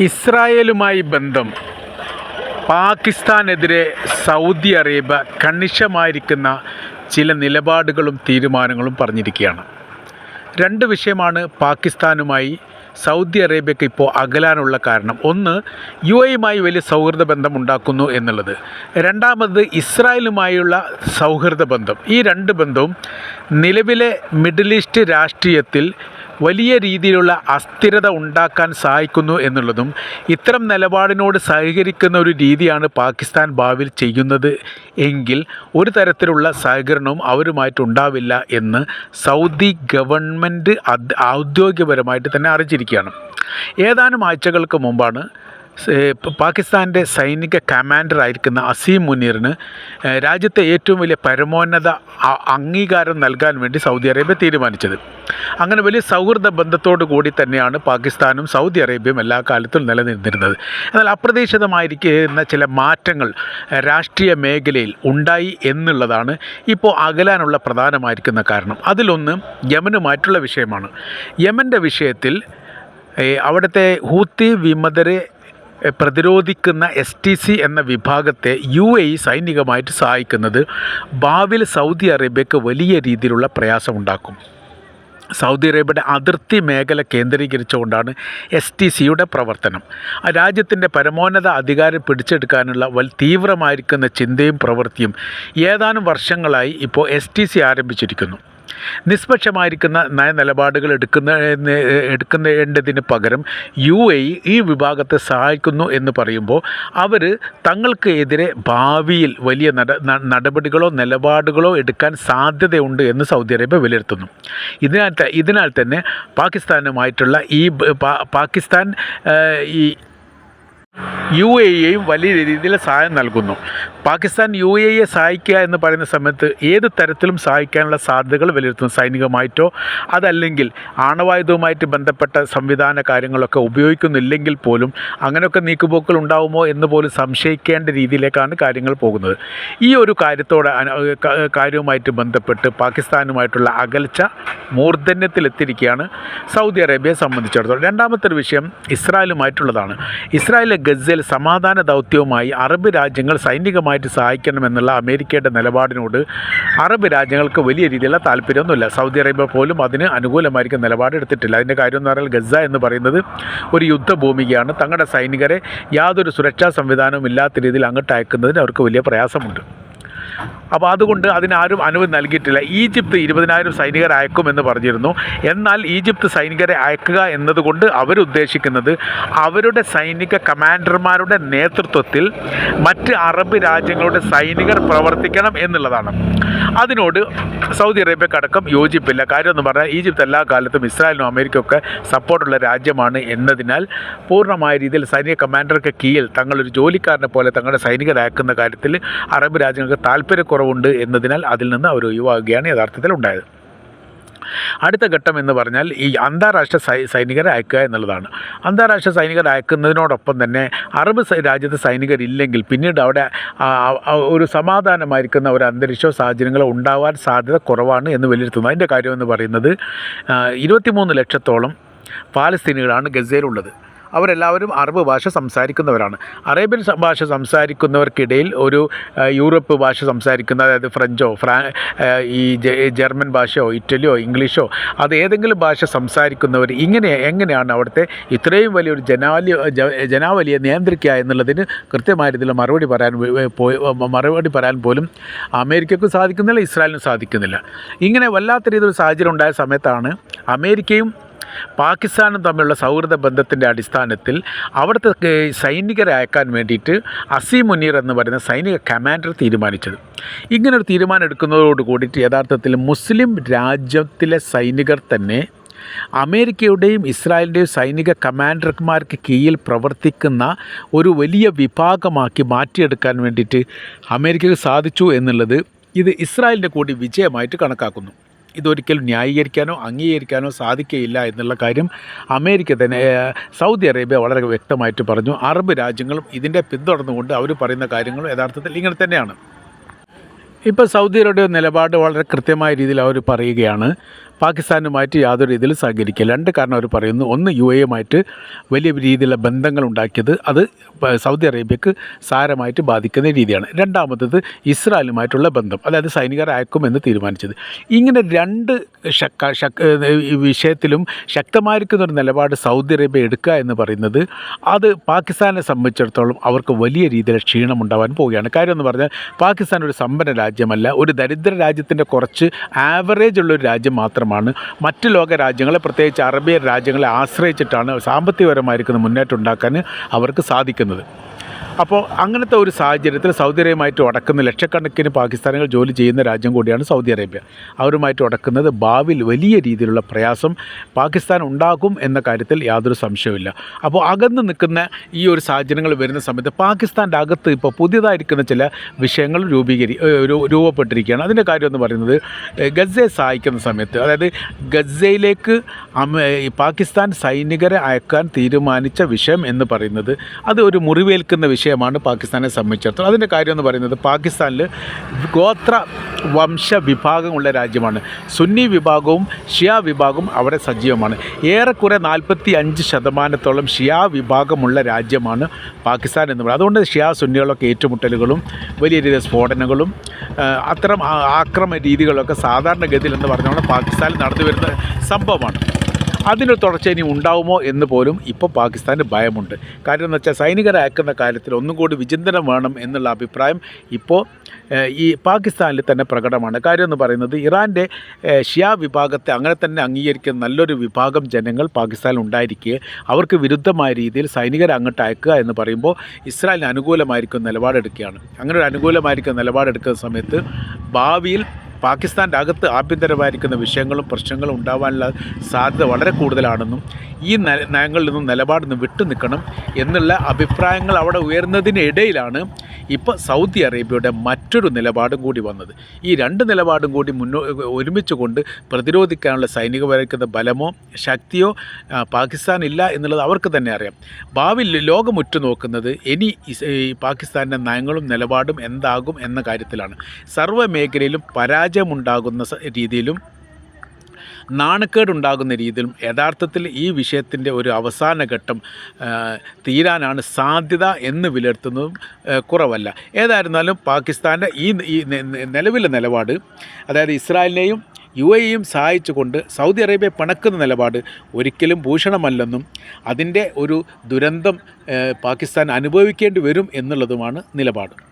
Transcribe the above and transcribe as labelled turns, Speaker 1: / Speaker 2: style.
Speaker 1: ഇസ്രായേലുമായി ബന്ധം. പാകിസ്ഥാനെതിരെ Saudi Arabia കണിശമായിരിക്കുന്ന ചില നിലപാടുകളും തീരുമാനങ്ങളും പറഞ്ഞിരിക്കുകയാണ്. രണ്ട് വിഷയമാണ് പാകിസ്ഥാനുമായി സൗദി അറേബ്യക്ക് ഇപ്പോൾ അകലാനുള്ള കാരണം. ഒന്ന് യു എയുമായി വലിയ സൗഹൃദ ബന്ധം ഉണ്ടാക്കുന്നു എന്നുള്ളത്. രണ്ടാമത് ഇസ്രായേലുമായുള്ള സൗഹൃദ ബന്ധം. ഈ രണ്ട് ബന്ധവും നിലവിലെ മിഡിൽ ഈസ്റ്റ് രാഷ്ട്രീയത്തിൽ വലിയ രീതിയിലുള്ള അസ്ഥിരത ഉണ്ടാക്കാൻ സഹായിക്കുന്നു എന്നുള്ളതും ഇത്തരം നിലപാടിനോട് സഹകരിക്കുന്ന ഒരു രീതിയാണ് പാകിസ്ഥാൻ ഭാവിയിൽ ചെയ്യുന്നത് എങ്കിൽ ഒരു തരത്തിലുള്ള സഹകരണവും അവരുമായിട്ടുണ്ടാവില്ല എന്ന് സൗദി ഗവൺമെന്റ് ഔദ്യോഗികപരമായിട്ട് തന്നെ അറിയിച്ചിരിക്കുകയാണ്. ഏതാനും ആഴ്ചകൾക്ക് മുമ്പാണ് പാകിസ്ഥാന്റെ സൈനിക കമാൻഡർ ആയിരിക്കുന്ന അസീം മുനീറിന് രാജ്യത്തെ ഏറ്റവും വലിയ പരമോന്നത അംഗീകാരം നൽകാൻ വേണ്ടി സൗദി അറേബ്യ തീരുമാനിച്ചത്. അങ്ങനെ വലിയ സൗഹൃദ ബന്ധത്തോടു കൂടി തന്നെയാണ് പാകിസ്ഥാനും സൗദി അറേബ്യയും എല്ലാ കാലത്തും നിലനിന്നിരുന്നത്. എന്നാൽ അപ്രതീക്ഷിതമായിരിക്കുന്ന ചില മാറ്റങ്ങൾ രാഷ്ട്രീയ മേഖലയിൽ ഉണ്ടായി എന്നുള്ളതാണ് ഇപ്പോൾ അകലാനുള്ള പ്രധാനമായിരിക്കുന്ന കാരണം. അതിലൊന്ന് യമനുമായിട്ടുള്ള വിഷയമാണ്. യമന്റെ വിഷയത്തിൽ അവിടുത്തെ ഹൂത്തി വിമതരെ പ്രതിരോധിക്കുന്ന എസ് ടി സി എന്ന വിഭാഗത്തെ യു എ ഇ സൈനികമായിട്ട് സഹായിക്കുന്നത് ഭാവിയിൽ സൗദി അറേബ്യക്ക് വലിയ രീതിയിലുള്ള പ്രയാസമുണ്ടാക്കും. സൗദി അറേബ്യയുടെ അതിർത്തി മേഖല കേന്ദ്രീകരിച്ചുകൊണ്ടാണ് എസ് ടി സിയുടെ പ്രവർത്തനം. രാജ്യത്തിന്റെ പരമോന്നത അധികാരം പിടിച്ചെടുക്കാനുള്ള വൽ തീവ്രമായിരിക്കുന്ന ചിന്തയും പ്രവൃത്തിയും ഏതാനും വർഷങ്ങളായി ഇപ്പോൾ എസ് ടി സി ആരംഭിച്ചിരിക്കുന്നു. നിഷ്പക്ഷമായിരിക്കുന്ന നയനിലപാടുകൾ എടുക്കുന്ന എടുക്കുന്നതിന് പകരം യു എ ഈ വിഭാഗത്തെ സഹായിക്കുന്നു എന്ന് പറയുമ്പോൾ അവർ തങ്ങൾക്ക് എതിരെ ഭാവിയിൽ വലിയ നട നടപടികളോ നിലപാടുകളോ എടുക്കാൻ സാധ്യതയുണ്ട് എന്ന് സൗദി അറേബ്യ വിലയിരുത്തുന്നു. ഇതിനാൽ ഇതിനാൽ തന്നെ പാകിസ്ഥാനുമായിട്ടുള്ള ഈ പാകിസ്ഥാൻ ഈ യു എ എയും വലിയ രീതിയിൽ സഹായം നൽകുന്നു. പാകിസ്ഥാൻ യു എ ഇയെ സഹായിക്കുക എന്ന് പറയുന്ന സമയത്ത് ഏത് തരത്തിലും സഹായിക്കാനുള്ള സാധ്യതകൾ വിലയിരുത്തുന്നു. സൈനികമായിട്ടോ അതല്ലെങ്കിൽ ആണവായുധവുമായിട്ട് ബന്ധപ്പെട്ട സംവിധാന കാര്യങ്ങളൊക്കെ ഉപയോഗിക്കുന്നില്ലെങ്കിൽ പോലും അങ്ങനെയൊക്കെ നീക്കുപോക്കുകൾ ഉണ്ടാവുമോ എന്ന് പോലും സംശയിക്കേണ്ട രീതിയിലേക്കാണ് കാര്യങ്ങൾ പോകുന്നത്. ഈ ഒരു കാര്യത്തോടെ കാര്യവുമായിട്ട് ബന്ധപ്പെട്ട് പാകിസ്ഥാനുമായിട്ടുള്ള അകൽച്ച മൂർധന്യത്തിലെത്തിയിരിക്കുകയാണ് സൗദി അറേബ്യയെ സംബന്ധിച്ചിടത്തോളം. രണ്ടാമത്തെ ഒരു വിഷയം ഇസ്രായേലുമായിട്ടുള്ളതാണ്. ഇസ്രായേലിലെ ഗസയിൽ സമാധാന ദൗത്യവുമായി അറബ് രാജ്യങ്ങൾ സൈനികമായിട്ട് സഹായിക്കണമെന്നുള്ള അമേരിക്കയുടെ നിലപാടിനോട് അറബ് രാജ്യങ്ങൾക്ക് വലിയ രീതിയിലുള്ള താല്പര്യമൊന്നുമില്ല. സൗദി അറേബ്യ പോലും അതിന് അനുകൂലമായിരിക്കും നിലപാടെടുത്തിട്ടില്ല അതിന്റെ കാര്യം എന്ന് പറഞ്ഞാൽ ഗസ എന്ന് പറയുന്നത് ഒരു യുദ്ധഭൂമികയാണ് തങ്ങളുടെ സൈനികരെ യാതൊരു സുരക്ഷാ സംവിധാനവും ഇല്ലാത്ത രീതിയിൽ അങ്ങോട്ട് അയക്കുന്നതിന് അവർക്ക് വലിയ പ്രയാസമുണ്ട്. അപ്പോൾ അതുകൊണ്ട് അതിനാരും അനുമതി നൽകിയിട്ടില്ല. ഈജിപ്ത് ഇരുപതിനായിരം സൈനികരെ അയക്കുമെന്ന് പറഞ്ഞിരുന്നു. എന്നാൽ ഈജിപ്ത് സൈനികരെ അയക്കുക എന്നതുകൊണ്ട് അവരുദ്ദേശിക്കുന്നത് അവരുടെ സൈനിക കമാൻഡർമാരുടെ നേതൃത്വത്തിൽ മറ്റ് അറബ് രാജ്യങ്ങളുടെ സൈനികർ പ്രവർത്തിക്കണം എന്നുള്ളതാണ്. അതിനോട് സൗദി അറേബ്യക്കടക്കം യോജിപ്പില്ല. കാര്യം എന്ന് പറഞ്ഞാൽ ഈജിപ്ത് എല്ലാ കാലത്തും ഇസ്രായേലിനും അമേരിക്കയൊക്കെ സപ്പോർട്ടുള്ള രാജ്യമാണ് എന്നതിനാൽ പൂർണമായ രീതിയിൽ സൈനിക കമാൻഡർക്ക് കീഴിൽ തങ്ങളൊരു ജോലിക്കാരനെ പോലെ തങ്ങളുടെ സൈനികരാക്കുന്ന കാര്യത്തിൽ അറബ് രാജ്യങ്ങൾക്ക് താല്പര്യക്കുറവുണ്ട് എന്നതിനാൽ അതിൽ നിന്ന് അവർ ഒഴിവാകുകയാണ് യഥാർത്ഥത്തിൽ ഉണ്ടായത്. അടുത്ത ഘട്ടം എന്ന് പറഞ്ഞാൽ ഈ അന്താരാഷ്ട്ര സൈനികരെ അയക്കുക എന്നുള്ളതാണ്. അന്താരാഷ്ട്ര സൈനികരെ അയക്കുന്നതിനോടൊപ്പം തന്നെ അറബ് രാജ്യത്തെ സൈനികരില്ലെങ്കിൽ പിന്നീട് അവിടെ ഒരു സമാധാനമായിരിക്കുന്ന ഒരു അന്തരീക്ഷവും സാഹചര്യങ്ങളോ ഉണ്ടാവാൻ സാധ്യത കുറവാണ് എന്ന് വിലയിരുത്തുന്നു. അതിന്റെ കാര്യമെന്ന് പറയുന്നത് ഇരുപത്തിമൂന്ന് ലക്ഷത്തോളം പാലസ്തീനികളാണ് ഗസയിലുള്ളത്. അവരെല്ലാവരും അറബ് ഭാഷ സംസാരിക്കുന്നവരാണ്. അറേബ്യൻ ഭാഷ സംസാരിക്കുന്നവർക്കിടയിൽ ഒരു യൂറോപ്പ് ഭാഷ സംസാരിക്കുന്ന അതായത് ഫ്രഞ്ചോ ഫ്രാ ഈ ജർമ്മൻ ഭാഷയോ ഇറ്റലിയോ ഇംഗ്ലീഷോ അത് ഏതെങ്കിലും ഭാഷ സംസാരിക്കുന്നവർ ഇങ്ങനെ എങ്ങനെയാണ് അവിടുത്തെ ഇത്രയും വലിയൊരു ജനാലി ജ- ജനാവലിയെ നിയന്ത്രിക്കുക എന്നുള്ളതിന് കൃത്യമായ രീതിയിൽ മറുപടി പറയാൻ മറുപടി പറയാൻ പോലും അമേരിക്കക്കും സാധിക്കുന്നില്ല ഇസ്രായേലിനും സാധിക്കുന്നില്ല. ഇങ്ങനെ വല്ലാത്ത രീതിയിൽ സാഹചര്യം ഉണ്ടായ സമയത്താണ് അമേരിക്കയും പാകിസ്ഥാനും തമ്മിലുള്ള സൗഹൃദ ബന്ധത്തിന്റെ അടിസ്ഥാനത്തിൽ അവിടുത്തെ സൈനികരെ അയക്കാൻ വേണ്ടിയിട്ട് അസീം മുനീർ എന്ന് പറയുന്ന സൈനിക കമാൻഡർ തീരുമാനിച്ചത്. ഇങ്ങനൊരു തീരുമാനം എടുക്കുന്നതോട് കൂടിയിട്ട് യഥാർത്ഥത്തിൽ മുസ്ലിം രാജ്യത്തിലെ സൈനികർ തന്നെ അമേരിക്കയുടെയും ഇസ്രായേലിന്റെയും സൈനിക കമാൻഡർമാർക്ക് കീഴിൽ പ്രവർത്തിക്കുന്ന ഒരു വലിയ വിഭാഗമാക്കി മാറ്റിയെടുക്കാൻ വേണ്ടിയിട്ട് അമേരിക്കയ്ക്ക് സാധിച്ചു എന്നുള്ളത് ഇത് ഇസ്രായേലിന്റെ കൂടി വിജയമായിട്ട് കണക്കാക്കുന്നു. ഇതൊരിക്കലും ന്യായീകരിക്കാനോ അംഗീകരിക്കാനോ സാധിക്കുകയില്ല എന്നുള്ള കാര്യം അമേരിക്ക തന്നെ സൗദി അറേബ്യ വളരെ വ്യക്തമായിട്ട് പറഞ്ഞു. അറബ് രാജ്യങ്ങളും ഇതിന്റെ പിന്തുടർന്നുകൊണ്ട് അവർ പറയുന്ന കാര്യങ്ങളും യഥാർത്ഥത്തിൽ ഇങ്ങനെ തന്നെയാണ്. ഇപ്പോൾ സൗദിയുടെ നിലപാട് വളരെ കൃത്യമായ രീതിയിൽ അവർ പറയുകയാണ്. പാകിസ്ഥാനുമായിട്ട് യാതൊരു രീതിയിലും സഹകരിക്കില്ല. രണ്ട് കാരണം അവർ പറയുന്നു. ഒന്ന് യു എയുമായിട്ട് വലിയ രീതിയിലുള്ള ബന്ധങ്ങൾ ഉണ്ടാക്കിയത് അത് സൗദി അറേബ്യക്ക് സാരമായിട്ട് ബാധിക്കുന്ന രീതിയാണ്. രണ്ടാമത്തത് ഇസ്രായേലുമായിട്ടുള്ള ബന്ധം അതായത് സൈനികർ അയക്കുമെന്ന് തീരുമാനിച്ചത്. ഇങ്ങനെ രണ്ട് വിഷയത്തിലും ശക്തമായിരിക്കുന്ന ഒരു നിലപാട് സൗദി അറേബ്യ എടുക്കുക എന്ന് പറയുന്നത് അത് പാകിസ്ഥാനെ സംബന്ധിച്ചിടത്തോളം അവർക്ക് വലിയ രീതിയിൽ ക്ഷീണം ഉണ്ടാവാൻ പോവുകയാണ്. കാര്യം എന്ന് പറഞ്ഞാൽ പാകിസ്ഥാൻ ഒരു സമ്പന്ന രാജ്യമല്ല. ഒരു ദരിദ്ര രാജ്യത്തിന്റെ കുറച്ച് ആവറേജ് ഉള്ളൊരു രാജ്യം മാത്രമാണ്. മറ്റ് ലോക രാജ്യങ്ങളെ പ്രത്യേകിച്ച് അറബിയൻ രാജ്യങ്ങളെ ആശ്രയിച്ചിട്ടാണ് സാമ്പത്തികപരമായിരിക്കുന്ന മുന്നേറ്റം ഉണ്ടാക്കാൻ അവർക്ക് സാധിക്കുന്നത്. അപ്പോൾ അങ്ങനത്തെ ഒരു സാഹചര്യത്തിൽ സൗദി അറേബ്യയുമായിട്ട് ഉടക്കുന്ന ലക്ഷക്കണക്കിന് പാകിസ്ഥാനികൾ ജോലി ചെയ്യുന്ന രാജ്യം കൂടിയാണ് സൗദി അറേബ്യ. അവരുമായിട്ട് ഉടക്കുന്നത് ഭാവിയിൽ വലിയ രീതിയിലുള്ള പ്രയാസം പാകിസ്ഥാൻ ഉണ്ടാകും എന്ന കാര്യത്തിൽ യാതൊരു സംശയവുമില്ല. അപ്പോൾ അകന്ന് നിൽക്കുന്ന ഈ ഒരു സാഹചര്യങ്ങൾ വരുന്ന സമയത്ത് പാകിസ്ഥാന്റെ അകത്ത് ഇപ്പോൾ പുതിയതായിരിക്കുന്ന ചില വിഷയങ്ങൾ രൂപീകരി രൂപപ്പെട്ടിരിക്കുകയാണ്. അതിന്റെ കാര്യം എന്ന് പറയുന്നത് ഗസയെ സഹായിക്കുന്ന സമയത്ത് അതായത് ഗസയിലേക്ക് പാകിസ്ഥാൻ സൈനികരെ അയക്കാൻ തീരുമാനിച്ച വിഷയം എന്ന് പറയുന്നത് അത് ഒരു മുറിവേൽക്കുന്ന വിഷയമാണ് പാകിസ്ഥാനെ സംബന്ധിച്ചിടത്തോളം. അതിന്റെ കാര്യം എന്ന് പറയുന്നത് പാകിസ്ഥാനിൽ ഗോത്ര വംശ വിഭാഗമുള്ള രാജ്യമാണ്. സുന്നി വിഭാഗവും ഷിയ വിഭാഗവും അവിടെ സജീവമാണ്. ഏറെക്കുറെ നാൽപ്പത്തി അഞ്ച് ശതമാനത്തോളം ഷിയ വിഭാഗമുള്ള രാജ്യമാണ് പാകിസ്ഥാൻ എന്ന് പറയുന്നത്. അതുകൊണ്ട് ഷിയ സുന്നികളൊക്കെ ഏറ്റുമുട്ടലുകളും വലിയ രീതിയിൽ സ്ഫോടനങ്ങളും അത്തരം ആക്രമ രീതികളൊക്കെ സാധാരണഗതിയിൽ എന്ന് പറഞ്ഞുകൊണ്ട് പാകിസ്ഥാനിൽ നടന്നു വരുന്ന സംഭവമാണ്. അതിനൊരു തുടർച്ച ഇനി ഉണ്ടാവുമോ എന്ന് പോലും ഇപ്പോൾ പാകിസ്ഥാന് ഭയമുണ്ട്. കാര്യം എന്ന് വെച്ചാൽ സൈനികരെ അയക്കുന്ന കാര്യത്തിൽ ഒന്നും കൂടി വിചിന്തനം വേണം എന്നുള്ള അഭിപ്രായം ഇപ്പോൾ ഈ പാകിസ്ഥാനിൽ തന്നെ പ്രകടമാണ്. കാര്യം എന്ന് പറയുന്നത് ഇറാന്റെ ഷിയാ വിഭാഗത്തെ അങ്ങനെ തന്നെ അംഗീകരിക്കുന്ന നല്ലൊരു വിഭാഗം ജനങ്ങൾ പാകിസ്ഥാനിൽ ഉണ്ടായിരിക്കുക അവർക്ക് വിരുദ്ധമായ രീതിയിൽ സൈനികരെ അങ്ങോട്ട് അയക്കുക എന്ന് പറയുമ്പോൾ ഇസ്രായേലിന് അനുകൂലമായിരിക്കും നിലപാടെടുക്കുകയാണ്. അങ്ങനെ ഒരു അനുകൂലമായിരിക്കും നിലപാടെടുക്കുന്ന സമയത്ത് ഭാവിയിൽ പാകിസ്ഥാന്റെ അകത്ത് ആഭ്യന്തരമായിരിക്കുന്ന വിഷയങ്ങളും പ്രശ്നങ്ങളും ഉണ്ടാവാനുള്ള സാധ്യത വളരെ കൂടുതലാണെന്നും ഈ നയങ്ങളിൽ നിന്നും നിലപാടിൽ നിന്ന് വിട്ടു നിൽക്കണം എന്നുള്ള അഭിപ്രായങ്ങൾ അവിടെ ഉയർന്നതിനിടയിലാണ് ഇപ്പോൾ സൗദി അറേബ്യയുടെ മറ്റൊരു നിലപാടും കൂടി വന്നത്. ഈ രണ്ട് നിലപാടും കൂടി മുന്നോ ഒരുമിച്ച് കൊണ്ട് പ്രതിരോധിക്കാനുള്ള സൈനികപരക്കുന്ന ബലമോ ശക്തിയോ പാകിസ്ഥാൻ ഇല്ല എന്നുള്ളത് അവർക്ക് തന്നെ അറിയാം. ഭാവി ലോകം ഉറ്റുനോക്കുന്നത് ഇനി പാകിസ്ഥാന്റെ നയങ്ങളും നിലപാടും എന്താകും എന്ന കാര്യത്തിലാണ്. സർവ മേഖലയിലും പരാജയമുണ്ടാകുന്ന രീതിയിലും നാണക്കേടുണ്ടാകുന്ന രീതിയിലും യഥാർത്ഥത്തിൽ ഈ വിഷയത്തിന്റെ ഒരു അവസാന ഘട്ടം തീരാനാണ് സാധ്യത എന്ന് വിലയിരുത്തുന്നതും കുറവല്ല. ഏതായിരുന്നാലും പാകിസ്ഥാന്റെ ഈ നിലവിലെ നിലപാട് അതായത് ഇസ്രായേലിനെയും യു എയും സഹായിച്ചുകൊണ്ട് സൗദി അറേബ്യ പിണക്കുന്ന നിലപാട് ഒരിക്കലും ഭൂഷണമല്ലെന്നും അതിന്റെ ഒരു ദുരന്തം പാകിസ്ഥാൻ അനുഭവിക്കേണ്ടി വരും എന്നുള്ളതുമാണ് നിലപാട്.